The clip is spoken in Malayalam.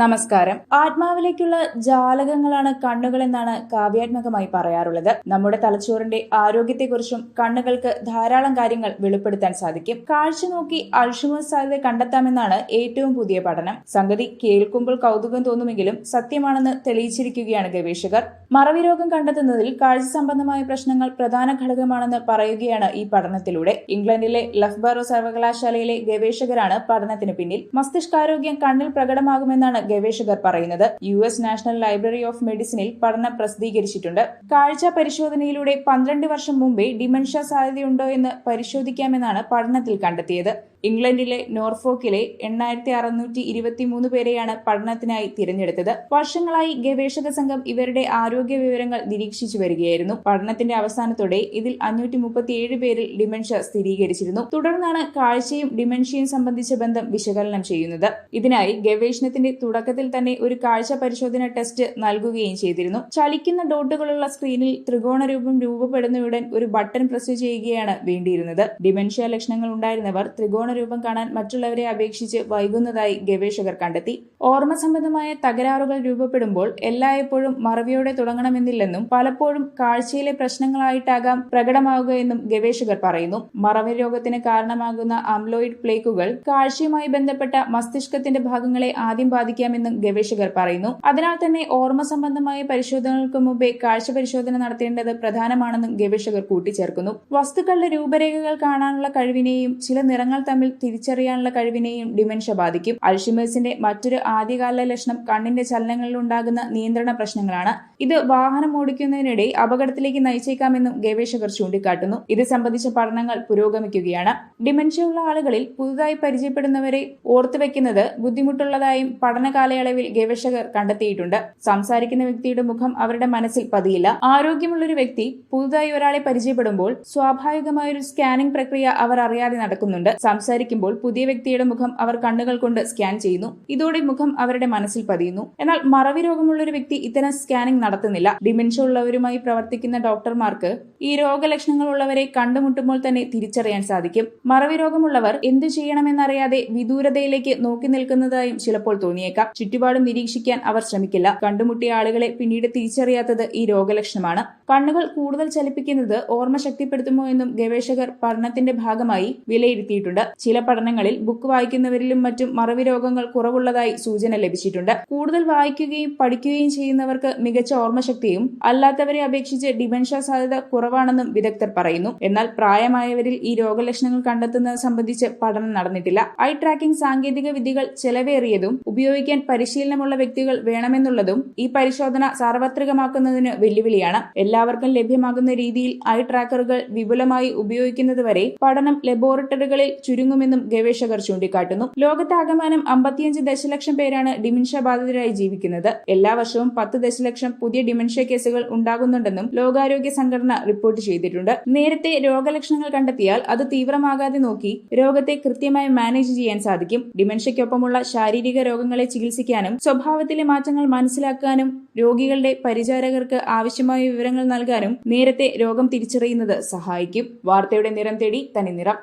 നമസ്കാരം. ആത്മാവിലേക്കുള്ള ജാലകങ്ങളാണ് കണ്ണുകൾ എന്നാണ് കാവ്യാത്മകമായി പറയാറുള്ളത്. നമ്മുടെ തലച്ചോറിന്റെ ആരോഗ്യത്തെക്കുറിച്ചും കണ്ണുകൾക്ക് ധാരാളം കാര്യങ്ങൾ വെളിപ്പെടുത്താൻ സാധിക്കും. കാഴ്ച നോക്കി അൾഷിമർ സാധ്യത കണ്ടെത്താമെന്നാണ് ഏറ്റവും പുതിയ പഠനം. സംഗതി കേൾക്കുമ്പോൾ കൗതുകം തോന്നുമെങ്കിലും സത്യമാണെന്ന് തെളിയിച്ചിരിക്കുകയാണ് ഗവേഷകർ. മറവി രോഗം കണ്ടെത്തുന്നതിൽ കാഴ്ച സംബന്ധമായ പ്രശ്നങ്ങൾ പ്രധാന ഘടകമാണെന്ന് പറയുകയാണ് ഈ പഠനത്തിലൂടെ. ഇംഗ്ലണ്ടിലെ ലഫ്ബാറോ സർവകലാശാലയിലെ ഗവേഷകരാണ് പഠനത്തിന് പിന്നിൽ. മസ്തിഷ്കാരോഗ്യം കണ്ണിൽ പ്രകടമാകുമെന്നാണ് ഗവേഷകർ പറയുന്നത് U S national library of മെഡിസിനിൽ പഠനം പ്രസിദ്ധീകരിച്ചിട്ടുണ്ട്. കാഴ്ച പരിശോധനയിലൂടെ പന്ത്രണ്ട് വർഷം മുമ്പേ ഡിമെൻഷ്യ സാധ്യതയുണ്ടോ എന്ന് പരിശോധിക്കാമെന്നാണ് പഠനത്തിൽ കണ്ടെത്തിയത്. ഇംഗ്ലണ്ടിലെ നോർഫോക്കിലെ എണ്ണായിരത്തി അറുന്നൂറ്റി ഇരുപത്തിമൂന്ന് പേരെയാണ് പഠനത്തിനായി തിരഞ്ഞെടുത്തത്. വർഷങ്ങളായി ഗവേഷക സംഘം ഇവരുടെ ആരോഗ്യ വിവരങ്ങൾ നിരീക്ഷിച്ചു വരികയായിരുന്നു. പഠനത്തിന്റെ അവസാനത്തോടെ ഇതിൽ അഞ്ഞൂറ്റി മുപ്പത്തിയേഴ് പേരിൽ ഡിമെൻഷ്യ സ്ഥിരീകരിച്ചിരുന്നു. തുടർന്നാണ് കാഴ്ചയും ഡിമെൻഷ്യയും സംബന്ധിച്ച ബന്ധം വിശകലനം ചെയ്യുന്നത്. ഇതിനായി ഗവേഷണത്തിന്റെ തുടക്കത്തിൽ തന്നെ ഒരു കാഴ്ച പരിശോധന ടെസ്റ്റ് നൽകുകയും ചെയ്തിരുന്നു. ചലിക്കുന്ന ഡോട്ടുകളുള്ള സ്ക്രീനിൽ ത്രികോണ രൂപം രൂപപ്പെടുന്നയുടൻ ഒരു ബട്ടൺ പ്രസ് ചെയ്യുകയാണ് വേണ്ടിയിരുന്നത്. ഡിമെൻഷ്യ ലക്ഷണങ്ങൾ ഉണ്ടായിരുന്നവർ ത്രികോണ രൂപം കാണാൻ മറ്റുള്ളവരെ അപേക്ഷിച്ച് വൈകുന്നതായി ഗവേഷകർ കണ്ടെത്തി. ഓർമ്മ സംബന്ധമായ തകരാറുകൾ രൂപപ്പെടുമ്പോൾ എല്ലായ്പ്പോഴും മറവിയോടെ തുടങ്ങണമെന്നില്ലെന്നും പലപ്പോഴും കാഴ്ചയിലെ പ്രശ്നങ്ങളായിട്ടാകാം പ്രകടമാകുകയെന്നും ഗവേഷകർ പറയുന്നു. മറവി രോഗത്തിന് കാരണമാകുന്ന അംലോയിഡ് പ്ലേക്കുകൾ കാഴ്ചയുമായി ബന്ധപ്പെട്ട മസ്തിഷ്കത്തിന്റെ ഭാഗങ്ങളെ ആദ്യം ബാധിക്കാമെന്നും ഗവേഷകർ പറയുന്നു. അതിനാൽ തന്നെ ഓർമ്മ സംബന്ധമായ പരിശോധനകൾക്ക് മുമ്പേ കാഴ്ച പരിശോധന നടത്തേണ്ടത് പ്രധാനമാണെന്നും ഗവേഷകർ കൂട്ടിച്ചേർക്കുന്നു. വസ്തുക്കളുടെ രൂപരേഖകൾ കാണാനുള്ള കഴിവിനെയും ചില നിറങ്ങൾ തമ്മിൽ തിരിച്ചറിയാനുള്ള കഴിവിനെയും ഡിമെൻഷ്യ ബാധിക്കും. അൾഷിമേഴ്സിന്റെ മറ്റൊരു ആദ്യകാല ലക്ഷണം കണ്ണിന്റെ ചലനങ്ങളിൽ ഉണ്ടാകുന്ന നിയന്ത്രണ പ്രശ്നങ്ങളാണ്. ഇത് വാഹനം ഓടിക്കുന്നതിനിടെ അപകടത്തിലേക്ക് നയിച്ചേക്കാമെന്നും ഗവേഷകർ ചൂണ്ടിക്കാട്ടുന്നു. ഇത് സംബന്ധിച്ച പഠനങ്ങൾ പുരോഗമിക്കുകയാണ്. ഡിമെൻഷ്യ ഉള്ള ആളുകളിൽ പുതുതായി പരിചയപ്പെടുന്നവരെ ഓർത്തുവെക്കുന്നത് ബുദ്ധിമുട്ടുള്ളതായും പഠന കാലയളവിൽ ഗവേഷകർ കണ്ടെത്തിയിട്ടുണ്ട്. സംസാരിക്കുന്ന വ്യക്തിയുടെ മുഖം അവരുടെ മനസ്സിൽ പതിയില്ല. ആരോഗ്യമുള്ളൊരു വ്യക്തി പുതുതായി ഒരാളെ പരിചയപ്പെടുമ്പോൾ സ്വാഭാവികമായ ഒരു സ്കാനിംഗ് പ്രക്രിയ അവർ അറിയാതെ നടക്കുന്നുണ്ട്. സംസാരിക്കുമ്പോൾ പുതിയ വ്യക്തിയുടെ മുഖം അവർ കണ്ണുകൾ കൊണ്ട് സ്കാൻ ചെയ്യുന്നു. ഇതോടെ മുഖം അവരുടെ മനസ്സിൽ പതിയുന്നു. എന്നാൽ മറവി രോഗമുള്ള ഒരു വ്യക്തി ഇത്തരം സ്കാനിംഗ് നടത്തുന്നില്ല. ഡിമെൻഷ്യ ഉള്ളവരുമായി പ്രവർത്തിക്കുന്ന ഡോക്ടർമാർക്ക് ഈ രോഗലക്ഷണങ്ങൾ ഉള്ളവരെ കണ്ടുമുട്ടുമ്പോൾ തന്നെ തിരിച്ചറിയാൻ സാധിക്കും. മറവി രോഗമുള്ളവർ എന്തു ചെയ്യണമെന്നറിയാതെ വിദൂരതയിലേക്ക് നോക്കി നിൽക്കുന്നതായും ചിലപ്പോൾ തോന്നിയേക്കാം. ചുറ്റുപാടും നിരീക്ഷിക്കാൻ അവർ ശ്രമിക്കില്ല. കണ്ടുമുട്ടിയ ആളുകളെ പിന്നീട് തിരിച്ചറിയാത്തത് ഈ രോഗലക്ഷണമാണ്. കണ്ണുകൾ കൂടുതൽ ചലിപ്പിക്കുന്നത് ഓർമ്മ ശക്തിപ്പെടുത്തുമോ എന്നും ഗവേഷകർ പഠനത്തിന്റെ ഭാഗമായി വിലയിരുത്തിയിട്ടുണ്ട്. ചില പഠനങ്ങളിൽ ബുക്ക് വായിക്കുന്നവരിലും മറ്റും മറവി രോഗങ്ങൾ കുറവുള്ളതായി സൂചന ലഭിച്ചിട്ടുണ്ട്. കൂടുതൽ വായിക്കുകയും പഠിക്കുകയും ചെയ്യുന്നവർക്ക് മികച്ച ഓർമ്മശക്തിയും അല്ലാത്തവരെ അപേക്ഷിച്ച് ഡിമെൻഷ്യ സാധ്യത കുറവാണെന്നും വിദഗ്ധർ പറയുന്നു. എന്നാൽ പ്രായമായവരിൽ ഈ രോഗലക്ഷണങ്ങൾ കണ്ടെത്തുന്നത് സംബന്ധിച്ച് പഠനം നടന്നിട്ടില്ല. ഐ ട്രാക്കിംഗ് സാങ്കേതിക വിദ്യകൾ ചെലവേറിയതും ഉപയോഗിക്കാൻ പരിശീലനമുള്ള വ്യക്തികൾ വേണമെന്നുള്ളതും ഈ പരിശോധന സാർവത്രികമാക്കുന്നതിന് വെല്ലുവിളിയാണ്. എല്ലാവർക്കും ലഭ്യമാകുന്ന രീതിയിൽ ഐ ട്രാക്കറുകൾ വിപുലമായി ഉപയോഗിക്കുന്നതുവരെ പഠനം ലബോറട്ടറികളിൽ ചുരുങ്ങുമെന്നും ഗവേഷകർ ചൂണ്ടിക്കാട്ടുന്നു. ലോകത്താകമാനം അമ്പത്തിയഞ്ച് ദശലക്ഷം പേരാണ് ഡിമെൻഷ്യ ബാധിതരായി ജീവിക്കുന്നത്. എല്ലാ വർഷവും പത്ത് ദശലക്ഷം പുതിയ ഡിമെൻഷ്യ കേസുകൾ ഉണ്ടാകുന്നുണ്ടെന്നും ലോകാരോഗ്യ സംഘടന റിപ്പോർട്ട് ചെയ്തിട്ടുണ്ട്. നേരത്തെ രോഗലക്ഷണങ്ങൾ കണ്ടെത്തിയാൽ അത് തീവ്രമാകാതെ നോക്കി രോഗത്തെ കൃത്യമായി മാനേജ് ചെയ്യാൻ സാധിക്കും. ഡിമെൻഷ്യയ്ക്കൊപ്പമുള്ള ശാരീരിക രോഗങ്ങളെ ചികിത്സിക്കാനും സ്വഭാവത്തിലെ മാറ്റങ്ങൾ മനസ്സിലാക്കാനും രോഗികളുടെ പരിചാരകർക്ക് ആവശ്യമായ വിവരങ്ങൾ നൽകാനും നേരത്തെ രോഗം തിരിച്ചറിയുന്നത് സഹായിക്കും. വാർത്തയുടെ നിറം തേടി തനി നിറം